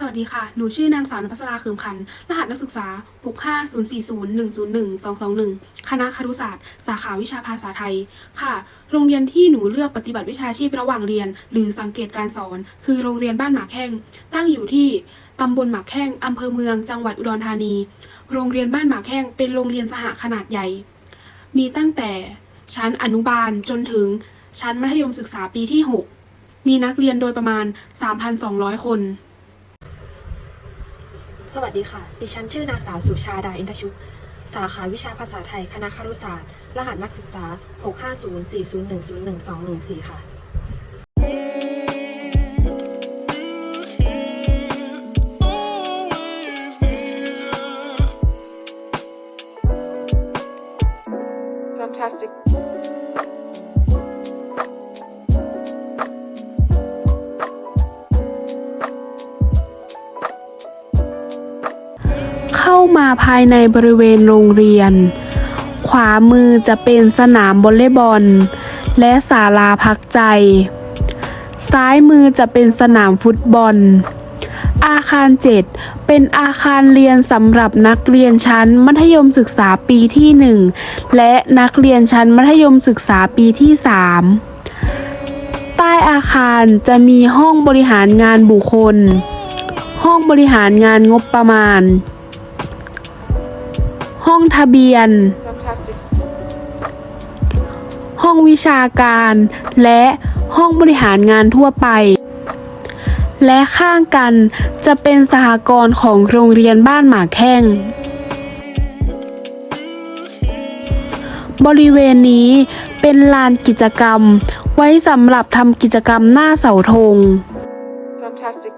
สวัสดีค่ะ หนูชื่อนางสาวนภัสราคืมพันธ์รหัสนักศึกษา 65040102121 คณะครุศาสตร์ สาขาวิชาภาษาไทย ค่ะ โรงเรียนที่หนูเลือกปฏิบัติวิชาชีพระหว่างเรียน หรือสังเกตการสอน คือโรงเรียนบ้านหมากแข้ง ตั้งอยู่ที่ตำบลหมากแข้งอำเภอเมือง จังหวัดอุดรธานี โรงเรียนบ้านหมากแข้งเป็นโรงเรียนสหขนาดใหญ่ มีตั้งแต่ชั้นอนุบาลจนถึงชั้นมัธยมศึกษาปีที่ 6 มีนักเรียนโดยประมาณ 3,200 คน สวัสดีค่ะ ดิฉันชื่อนางสาวสุชาดาอินทชุสาขาวิชาภาษาไทย คณะครุศาสตร์ รหัสนักศึกษา 65040101214 ค่ะ Fantastic. มาภายในบริเวณโรงเรียน ขวามือจะเป็นสนามวอลเลย์บอล และศาลาพักใจ ซ้ายมือจะเป็นสนามฟุตบอล อาคาร 7 เป็นอาคารเรียนสำหรับนักเรียนชั้นมัธยมศึกษาปีที่ 1 และนักเรียนชั้นมัธยมศึกษาปีที่ 3 ใต้อาคารจะมีห้องบริหารงานบุคคล ห้องบริหารงานงบประมาณ ห้องทะเบียน Fantastic. ห้องวิชาการ และห้องบริหารงานทั่วไป และข้างกันจะเป็นสหกรณ์ของโรงเรียนบ้านหมากแข้ง บริเวณนี้เป็นลานกิจกรรม ไว้สำหรับทำกิจกรรมหน้าเสาธง Fantastic.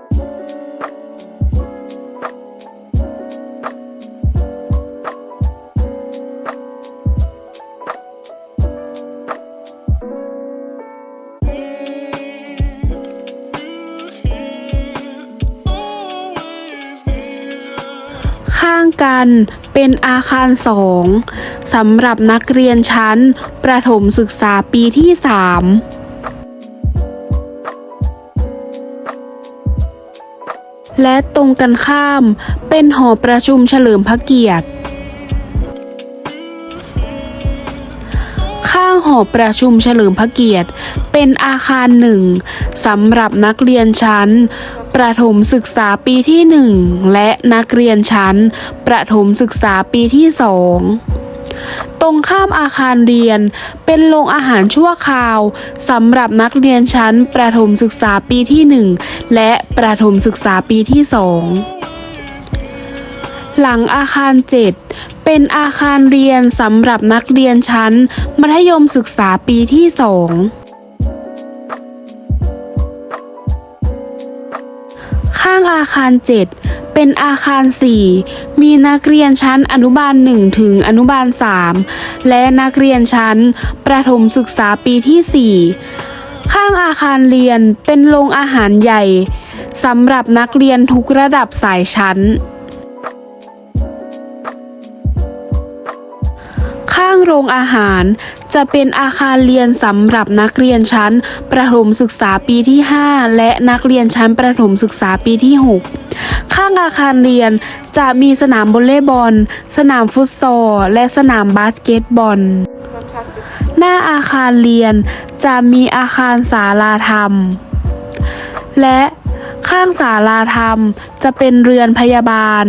ข้างกันเป็นอาคารสองสำหรับนักเรียนชั้น ประถมศึกษาปีที่สามและตรงกันข้ามเป็นหอประชุมเฉลิมพระเกียรติ ข้างหอประชุมเฉลิมพระเกียรติ เป็นอาคารหนึ่งสำหรับนักเรียนชั้น ประถมศึกษาปีที่หนึ่งและนักเรียนชั้น ประถมศึกษาปีที่สองตรงข้ามอาคารเรียนเป็นโรงอาหารชั่วคราวสำหรับนักเรียนชั้น ประถมศึกษาปีที่หนึ่งและประถมศึกษาปีที่สองหลังอาคาร 7 เป็นอาคารเรียนสำหรับนักเรียนชั้น มัธยมศึกษาปีที่ 2างอาคาร 7 เป็นอาคาร 4 มีนักเรียนชั้นอนุบาล 1 ถึงอนุบาล 3 และนักเรียนชั้น ประถมศึกษาปีที่ 4 ข้างอาคารเรียนเป็นโรงอาหารใหญ่สำหรับนักเรียนทุกระดับสายชั้นางโรงอาหาร จะเป็นอาคารเรียนสำหรับนักเรียนชั้น ประถมศึกษาปีที่ 5 และนักเรียนชั้นประถมศึกษาปีที่ 6 ข้างอาคารเรียนจะมีสนามวอลเลย์บอล สนามฟุตซอล และสนามบาสเกตบอล หน้าอาคารเรียนจะมีอาคารศาลาธรรม และข้างศาลาธรรมจะเป็นเรือนพยาบาล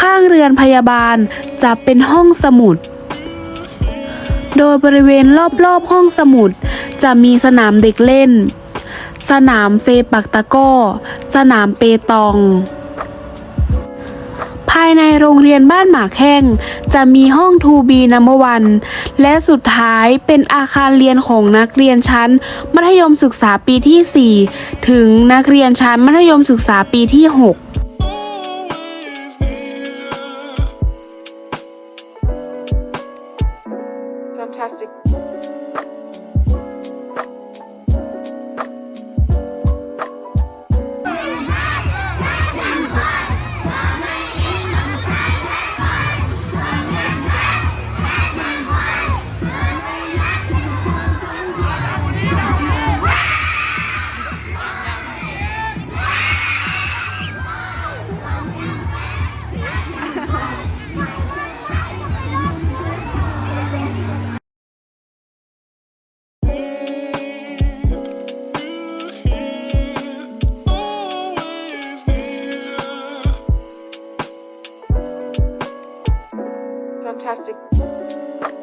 ข้างเรือนพยาบาลจะเป็นห้องสมุด โดยบริเวณรอบๆห้องสมุด จะมีสนามเด็กเล่น สนามเซปักตะก้อ สนามเปตอง ภายในโรงเรียนบ้านหมาแข้ง จะมีห้อง 2B นัมเบอร์วันและสุดท้ายเป็นอาคารเรียนของนักเรียนชั้น มัธยมศึกษาปีที่ 4 ถึงนักเรียนชั้นมัธยมศึกษาปีที่ 6 fantastic.